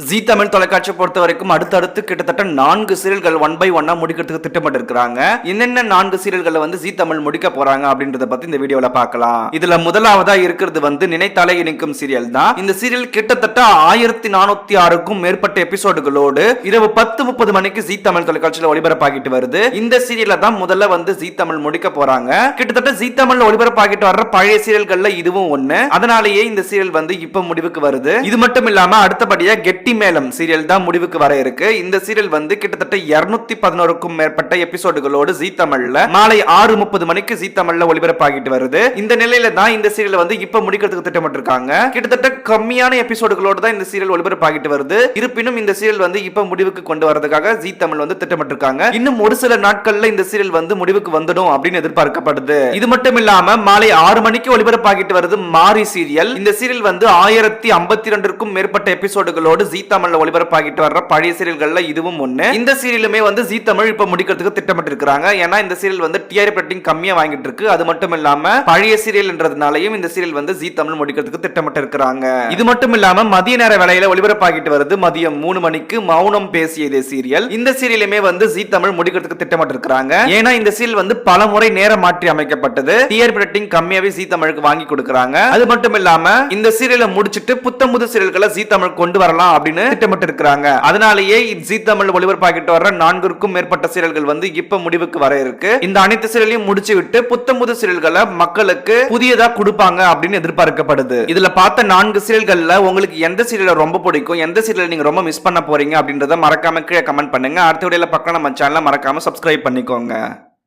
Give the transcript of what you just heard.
G Tamil தொலைக்காட்சி பொறுத்த வரைக்கும் அடுத்தடுத்து கிட்டத்தட்ட நான்கு சீரியல்கள் ஒன் பை ஒன்னா முடிக்கிறதுக்கு திட்டமிட்டு இருக்கிறாங்க என்னென்ன நான்கு சீரியல்களை வந்து ஜி தமிழ் முடிக்க போறாங்க அப்படின்றத பத்தி இந்த வீடியோல பார்க்கலாம். இதுல முதலாவதா இருக்கிறது வந்து நினைத்தாலே இணைக்கும் சீரியல் தான். இந்த சீரியல் கிட்டத்தட்ட ஆயிரத்தி நானூத்தி ஆறுக்கும் மேற்பட்ட எபிசோடுகளோடு இரவு பத்து முப்பது மணிக்கு ஜி தமிழ் தொலைக்காட்சியில் ஒளிபரப்பாகிட்டு வருது. இந்த சீரியல தான் முதல்ல வந்து ஜி தமிழ் முடிக்க போறாங்க. கிட்டத்தட்ட ஜி தமிழ்ல ஒளிபரப்பாகிட்டு வர்ற பழைய சீரியல்கள்ல இதுவும் ஒண்ணு. அதனாலேயே இந்த சீரியல் வந்து இப்ப முடிவுக்கு வருது. இது மட்டும் இல்லாம அடுத்தபடியா கெட்டி மேலம் சீரியல் தான் முடிவுக்கு வர இருக்கு. இந்த சீரியல் வந்து கிட்டத்தட்ட இருநூத்தி பதினோருக்கும் மேற்பட்ட எபிசோடுகளோடு ஜி தமிழ்ல மாலை ஆறு முப்பது மணிக்கு ஜி தமிழ்ல ஒளிபரப்பாகிட்டு வருது. இந்த நிலையில தான் இந்த சீரியல் வந்து இப்ப முடிக்கிறதுக்கு திட்டமிட்டிருக்காங்க. கிட்டத்தட்ட கம்மியான எபிசோடுகளோடு தான் இந்த சீரியல் ஒளிபரப்பாகிட்டு வருது. இருப்பினும் இந்த சீரியல் வந்து இப்ப முடிவுக்கு கொண்டு வரதுக்காக ஜி தமிழ் வந்து திட்டமிட்டிருக்காங்க. இன்னும் ஒரு சில நாட்கள்ல இந்த சீரியல் வந்து முடிவுக்கு வந்துடும் அப்படின்னு எதிர்பார்க்கப்படுது. இது மட்டும் இல்லாம மாலை ஆறு மணிக்கு ஒளிபரப்பாகிட்டு வருது மாரி சீரியல் இந்த சீரியல் வந்து ஆயிரத்தி ஐம்பத்தி ரெண்டுக்கும் மேற்பட்ட எபிசோடுகளோடு ஜி தமிழ்ல ஒளிபரப்பாகிட்டு வர்ற பழைய சீரியல்கள்ல இதுவும் ஒண்ணு. இந்த சீரியலுமே வந்து ஜீ தமிழ் இப்ப முடிக்கிறதுக்கு திட்டமிட்டு இருக்காங்க ஏன்னா இந்த சீரியல் வந்து டிஆர்பி ரேட்டிங் கம்மியா வாங்கிட்டு இருக்கு அது மட்டும் இல்லாம பழைய சீரியல் என்றதுனாலையும் இந்த சீரியல் வந்து ஜீ தமிழ் முடிக்கிறதுக்கு திட்டமிட்டு இருக்கிறாங்க இது மட்டும் இல்லாம மதிய நேர வேலையில ஒளிபரப்பாகிட்டு வருது மதியம் மூணு மணிக்கு மௌனம் பேசியதே சீரியல். இந்த சீரியலுமே வந்து ஜீ தமிழ் முடிக்கிறதுக்கு திட்டமிட்டு இருக்கிறாங்க ஏன்னா இந்த சீரியல் வந்து பல முறை நேரம் மாற்றி அமைக்கப்பட்டது. டிஆர்பி ரேட்டிங் கம்மியாவே ஜீ தமிழுக்கு வாங்கி கொடுக்குறாங்க. அது மட்டும் இல்லாம இந்த சீரியலை முடிச்சிட்டு புத்தம் புது சீரியல்களை ஜீ தமிழ் கொண்டு வரலாம் அப்படின்னு திட்டமிட்டு இருக்கிறாங்க அதனாலேயே ஜி தமிழ் ஒளிபரப்பாகிட்டு வர்ற நான்கிற்கும் மேற்பட்ட சீரியல்கள் வந்து இப்ப முடிவுக்கு வர இருக்கு. இந்த அனைத்து சீரியலையும் முடிச்சு விட்டு புத்தம் புது சீரியல்களை மக்களுக்கு புதியதா கொடுப்பாங்க அப்படின்னு எதிர்பார்க்கப்படுது. இதுல பார்த்த நான்கு சீரியல்கள்ல உங்களுக்கு எந்த சீரியல் ரொம்ப பிடிக்கும் எந்த சீரியல் நீங்க ரொம்ப மிஸ் பண்ண போறீங்க அப்படின்றத மறக்காம கீழே கமெண்ட் பண்ணுங்க. அடுத்த வீடியோல பக்கம் நம்ம சேனலை மறக்காம சப்ஸ்கிரைப் பண்ணிக்கோங்க.